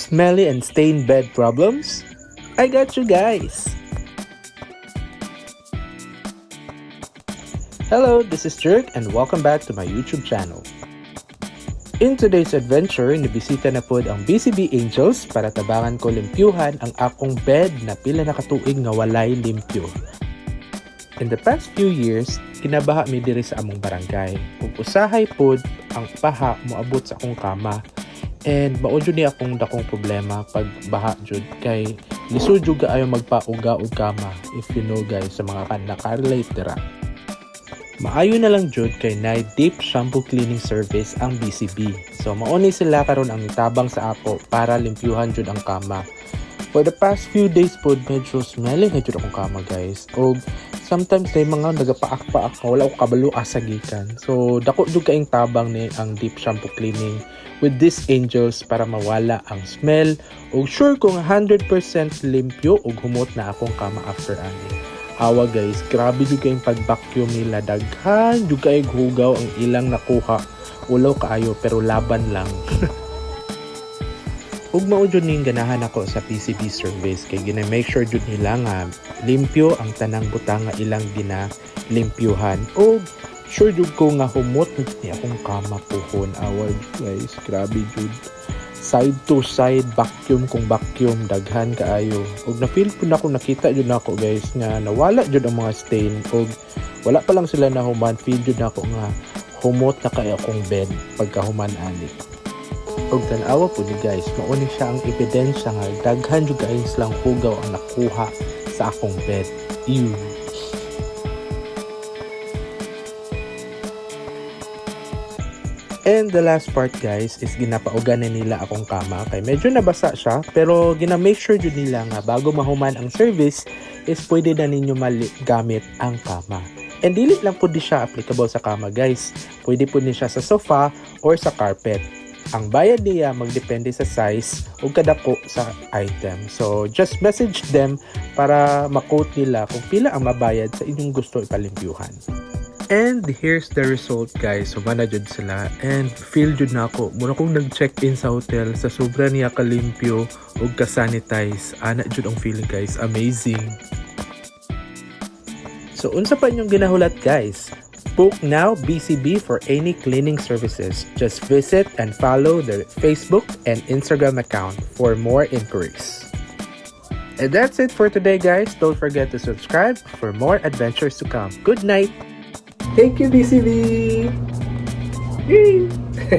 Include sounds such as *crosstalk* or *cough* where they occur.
Smelly and stained bed problems? I got you guys! Hello, this is Jerk and welcome back to my YouTube channel. In today's adventure, nibisita na po ang BCB Angels para tabangan ko limpyuhan ang akong bed na pila nakatuig nga walay limpyo. In the past few years, kinabaha mi diri sa among barangay. Ug usahay pod ang paha moabot sa akong kama. And mao jud ni akong dakong problema pag baha jud kay lisod jud kaayo magpauga og kama if you know guys sa mga kan nakarelate dira. Maayo na lang jud kay na deep shampoo cleaning service ang BCB. So mauni sila karon ang tabang sa ako para limpyuhan jud ang kama. For the past few days pod medyo smelly na jud akong kama guys. Og sometimes may mga nagapaak-paak nga wala ko kabalo asa gikan. So dako jud kaing tabang ni ang deep shampoo cleaning with these angels para mawala ang smell og sure kong 100% limpyo ug humot na akong kama after ani. Awa guys, grabe jud kayong pag-vacuum nila daghan jud kay hugaw ang ilang nakuha. Ulaw kaayo pero laban lang. *laughs* Ug mao jud ning ganahan ako sa PCB service. Kay gina make sure jud nila nga limpyo ang tanang butang nga ilang gina limpyuhan. Og sure jud ko nga humot ni akong kama puhon awal guys grabe jud side to side vacuum kung vacuum daghan kaayo. Og na feel po na ako nakita jud nako guys nga nawala jud ang mga stain. Og wala pa lang sila na human feel jud nako nga humot na kay akong bed pagkahuman ani og tan-awa po ni guys mauni siya ang ebidensya nga daghan jud kaayo silang hugaw ang nakuha sa akong bed ew And the last part guys is ginapaugan na nila akong kama kay medyo nabasa siya pero gina-make sure jud nila nga bago mahuman ang service is pwede na ninyo gamit ang kama. And dili lang po di siya applicable sa kama guys. Pwede po ni siya sa sofa or sa carpet. Ang bayad niya magdepende sa size o kadako sa item. So just message them para ma-quote nila kung pila ang mabayad sa inyong gusto ipalimpyuhan. And here's the result guys. Humana jud sila and feel jud na ako. Muna kong nag-check-in sa hotel sa sobra niya kalimpyo ug ka-sanitize. Ana jud ang feeling guys. Amazing. So unsa pa inyong ginahulat guys? Book now BCB for any cleaning services. Just visit and follow their Facebook and Instagram account for more inquiries. And that's it for today guys. Don't forget to subscribe for more adventures to come. Good night. Thank you, BCB! *laughs*